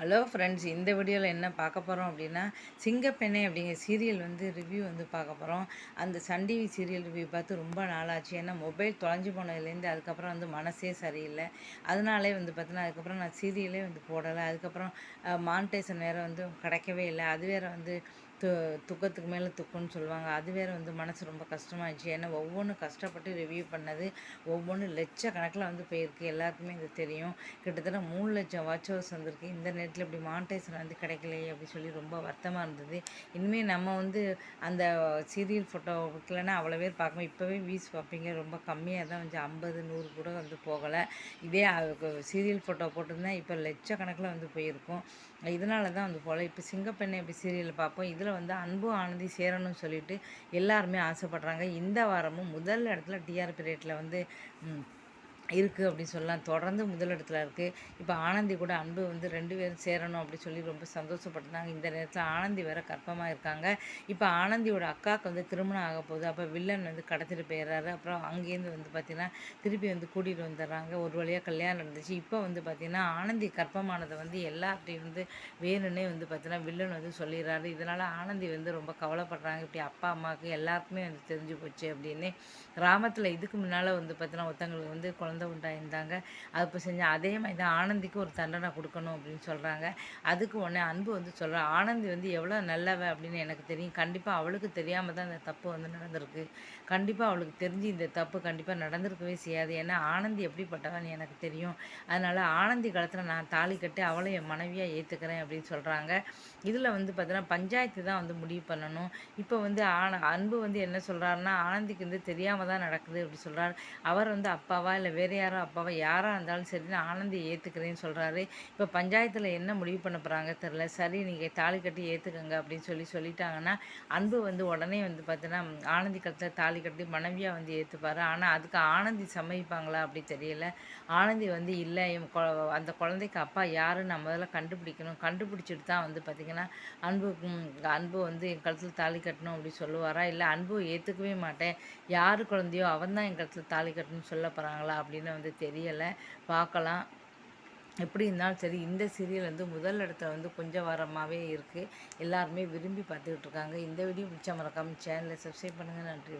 Hello friends இந்த வீடியோவில் என்ன பார்க்க போகிறோம் அப்படின்னா சிங்கப்பெண்ணை அப்படிங்கிற சீரியல் வந்து ரிவ்யூ வந்து பார்க்க போகிறோம் அந்த சன் டிவி சீரியல் ரிவ்யூ பார்த்து ரொம்ப நாளாச்சு. ஏன்னா மொபைல் தொலைஞ்சு போனதுலேருந்து அதுக்கப்புறம் வந்து மனசே சரியில்லை. அதனாலே வந்து பார்த்தீங்கன்னா அதுக்கப்புறம் நான் சீரியலே வந்து போடலை. அதுக்கப்புறம் மானிட்டேஷன் வேறு வந்து கிடைக்கவே இல்லை. அது வேறு வந்து து துக்கத்துக்கு மேலே துக்கம்னு சொல்லுவாங்க. அது வேறு வந்து மனசு ரொம்ப கஷ்டமாயிடுச்சு. ஏன்னா ஒவ்வொன்றும் கஷ்டப்பட்டு ரிவ்யூ பண்ணது ஒவ்வொன்றும் லட்ச கணக்கில் வந்து போயிருக்கு. எல்லாருக்குமே இது தெரியும். கிட்டத்தட்ட மூணு லட்சம் வாட்ச் ஹவர்ஸ் வந்திருக்கு. இந்த நேரத்தில் இப்படி மானிட்டைசர் வந்து கிடைக்கலையே அப்படின்னு சொல்லி ரொம்ப வருத்தமாக இருந்தது. இனிமேல் நம்ம வந்து அந்த சீரியல் ஃபோட்டோ வைக்கலன்னா அவ்வளோ பேர் பார்க்கணும் இப்போவே வீஸ் பார்ப்பீங்க. ரொம்ப கம்மியாக தான் வந்து ஐம்பது நூறு கூட வந்து போகலை. இதே சீரியல் ஃபோட்டோ போட்டிருந்தேன் இப்போ லட்சக்கணக்கில் வந்து போயிருக்கும். இதனால தான் அது போல். இப்போ சிங்கப்பெண்ணை அப்படி சீரியல் பார்ப்போம். இதில் வந்து அன்பு ஆனந்தி சேரணும்னு சொல்லிட்டு எல்லாருமே ஆசைப்படுறாங்க. இந்த வாரமும் முதல் இடத்துல டிஆர்பி ரேட்டில் வந்து இருக்குது அப்படின்னு சொல்லலாம். தொடர்ந்து முதலிடத்தில் இருக்குது இப்போ ஆனந்தி கூட அன்பு வந்து ரெண்டு பேரும் சேரணும் அப்படின்னு சொல்லி ரொம்ப சந்தோஷப்பட்டுருந்தாங்க. இந்த நேரத்தில் ஆனந்தி வேற கற்பமாக இருக்காங்க. இப்போ ஆனந்தியோட அக்காவுக்கு வந்து திருமணம் ஆக போகுது. அப்போ வில்லன் வந்து கடத்திட்டு போயிடுறாரு. அப்புறம் அங்கேருந்து வந்து பார்த்திங்கன்னா திருப்பி வந்து கூட்டிகிட்டு வந்துடுறாங்க. ஒரு வழியாக கல்யாணம் நடந்துச்சு. இப்போ வந்து பார்த்திங்கன்னா ஆனந்தி கற்பமானதை வந்து எல்லார்ட்டையும் வந்து வேணும்னே வந்து பார்த்திங்கன்னா வில்லன் வந்து சொல்லிடுறாரு. இதனால் ஆனந்தி வந்து ரொம்ப கவலைப்படுறாங்க. இப்படி அப்பா அம்மாவுக்கு எல்லாருக்குமே வந்து தெரிஞ்சு போச்சு அப்படின்னு. கிராமத்தில் இதுக்கு முன்னால் வந்து பார்த்திங்கன்னா ஒருத்தங்களுக்கு வந்து குழந்தை குழந்தை உண்டாயிருந்தாங்க. அது இப்போ செஞ்சால் அதே மாதிரி தான் ஆனந்திக்கு ஒரு தண்டனை கொடுக்கணும் அப்படின்னு சொல்கிறாங்க அதுக்கு உடனே அன்பு வந்து சொல்கிறேன் ஆனந்தி வந்து எவ்வளோ நல்லவ அப்படின்னு எனக்கு தெரியும். கண்டிப்பாக அவளுக்கு தெரியாமல் தான் இந்த தப்பு வந்து நடந்திருக்கு. கண்டிப்பாக அவளுக்கு தெரிஞ்சு இந்த தப்பு கண்டிப்பாக நடந்திருக்கவே செய்யாது. ஏன்னா ஆனந்தி எப்படிப்பட்டவன்னு எனக்கு தெரியும். அதனால் ஆனந்தி காலத்தில் நான் தாலி கட்டி அவளை என் மனைவியாக ஏற்றுக்கிறேன் அப்படின்னு சொல்கிறாங்க இதில் வந்து பார்த்தீங்கன்னா பஞ்சாயத்து தான் வந்து முடிவு பண்ணணும். இப்போ வந்து ஆன அன்பு வந்து என்ன சொல்கிறாருன்னா ஆனந்திக்கு வந்து தெரியாமல் தான் நடக்குது அப்படி சொல்கிறார் அவர் வந்து அப்பாவா இல்லை வேறு வேறு யாரோ அப்பாவை? யாராக இருந்தாலும் சரி நான் ஆனந்தி ஏற்றுக்கிறேன்னு சொல்கிறாரு இப்போ பஞ்சாயத்தில் என்ன முடிவு பண்ண போகிறாங்க தெரில சரி நீங்கள் தாலி கட்டி ஏற்றுக்கங்க அப்படின்னு சொல்லி சொல்லிட்டாங்கன்னா அன்பு வந்து உடனே வந்து பார்த்தீங்கன்னா ஆனந்தி கழுத்தில் தாலி கட்டி மனைவியாக வந்து ஏற்றுப்பார் ஆனால் அதுக்கு ஆனந்தி சம்மதிப்பாங்களா அப்படி தெரியல. ஆனந்தி வந்து இல்லை அந்த குழந்தைக்கு அப்பா யாருன்னு நம்ம முதல்ல கண்டுபிடிக்கணும். கண்டுபிடிச்சிட்டு தான் வந்து பார்த்திங்கன்னா அன்பு அன்பு வந்து என் கழுத்தில் தாலி கட்டணும் அப்படி சொல்லுவாரா? இல்லை அன்பு ஏற்றுக்கவே மாட்டேன். யார் குழந்தையோ அவன் தான் என் கழுத்தில் தாலி கட்டணும்னு சொல்ல போகிறாங்களா அப்படின்னு வந்து தெரியலை. பார்க்கலாம். எப்படி இருந்தாலும் சரி இந்த சீரியல் வந்து முதல் இடத்துல வந்து கொஞ்சம் வாரமாகவே இருக்குது எல்லாருமே விரும்பி பார்த்துக்கிட்டு இருக்காங்க. இந்த வீடியோ பிடிச்சா மறக்காமல் சேனலை சப்ஸ்கிரைப் பண்ணுங்கள் நன்றி